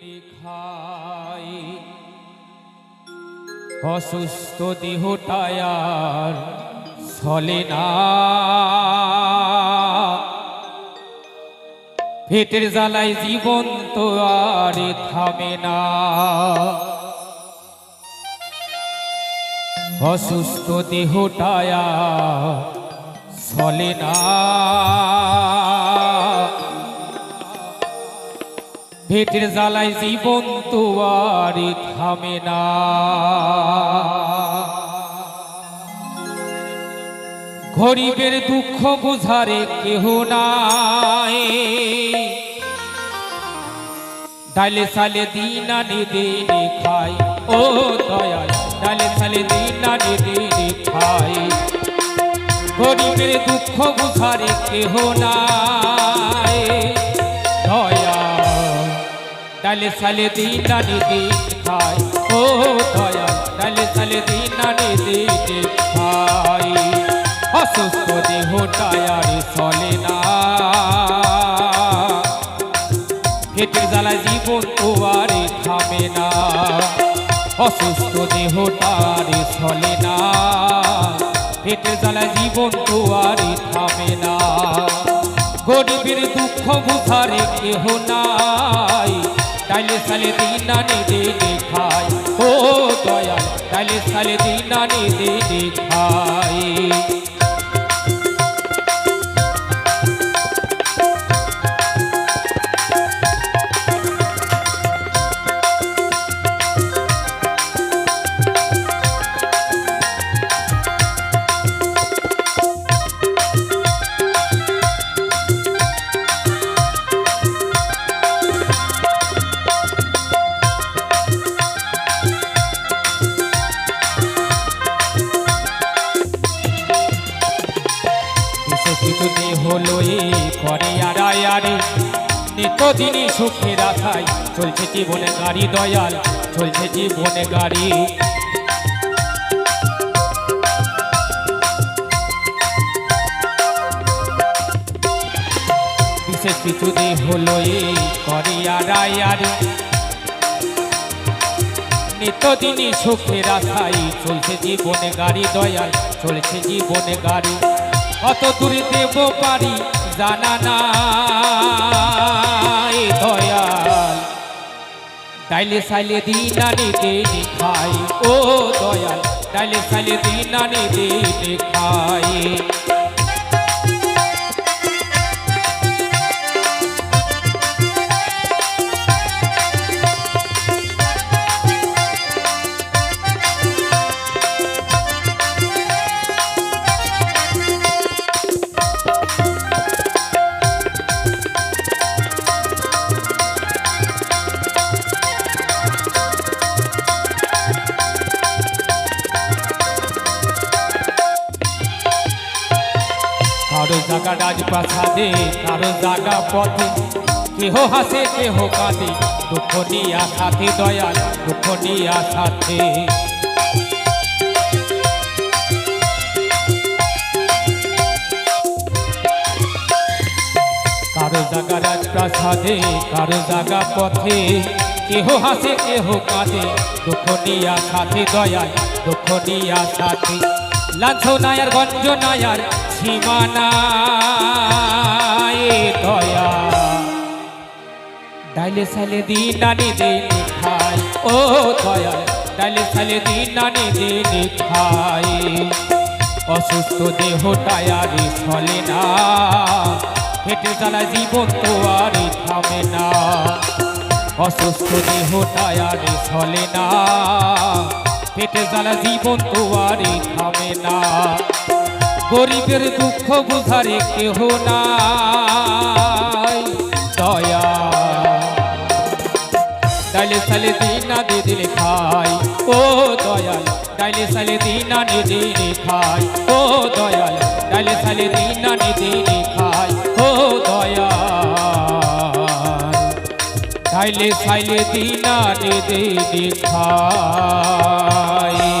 খাই অসুস্থ দেহটায় আর চলে না। পেটের জ্বালায় জীবন তো আর থামে না। অসুস্থ দেহটায় চলে না। পেটের জ্বালায় জীবন তো আর থামে না। গরিবের দুঃখ বোঝারে কেহ নাই। ডালে সালে দিন আনি দিনে খাই ও দয়াল, ডালে সালে দিন আনি দিনে খাই গরিবের দুঃখ বুঝারে কেহ নাই। ডালে সালে দিন আনি দিন খাই ও দয়া ডালে সালে দিন আনি দিনে খাই অসুস্থ দেহ টায়ারে চলে না। পেটের জ্বালা জীবন তোয়ারে থামে না। অসুস্থ দেহটারে চলে না। পেটের জ্বালা জীবন তোয়ারে থামে না। গরিবের দুঃখ বুঝারে কেহ নাই। ডাইলে সালে দিন আনে দিনে খায়। ও দয়া তাইলে সালে দিন আনে দিনে বিশ্বসিত হলো এ করে আড়াই আরে নিত্যদিনই সুখের আশায় চলছে জীবনে গাড়ি দয়াল, চলছে জীবনে গাড়ি। বিশেষ কিছু হলো এ করে আড়াই আরে নিত্যদিনই সুখের আশাই চলছে জীবনে গাড়ি দয়াল, চলছে জীবনে গাড়ি। কত দূরে দেব পারি, জানা নাই দয়াল। ডাইলে সাইলে দিন দিনে খাই ও দয়াল। ডাইলে সাইলে দিন দিনে খাই কারও জায়গা রাজপ্রাসাদে কারও জায়গা পথে। কেহ হাসে, কেহ কাঁদে, দুঃখ নিয়া সাথে দয়াল, দুঃখ নিয়া সাথে। কারও জায়গা রাজপ্রাসাদে কারও জায়গা পথে। কেহ হাসে, কেহ কাঁদে, দুঃখ নিয়া সাথে দয়াল, দুঃখ নিয়া সাথে। লাঞ্ছ নায়ার গঞ্জ নায়ার সীমানায় দয়া। ডাইলে সালে দিন আনি দিনে খাই ও দয়াল ডাইলে সালে দিন আনি দিনে খাই অসুস্থ দেহ টায়ারে চলে না। পেটে জ্বালা জীবন তো আর থামে না। অসুস্থ দেহ টায়ারে চলে না। পেটে জ্বালা জীবন তো আর থামে না। গরিবের দুঃখ বুঝারে কেহ নাই। দয়া। ডাইলে সালে দিনা দে দিলে খাই। ও দয়াল, ডাইলে সালে দিনা নে দিনে খাই। ও দয়াল, ডাইলে সালে দিনা নে দিনে খাই। ও দয়াল, ডাইলে সাইলে দিনা নে খাই।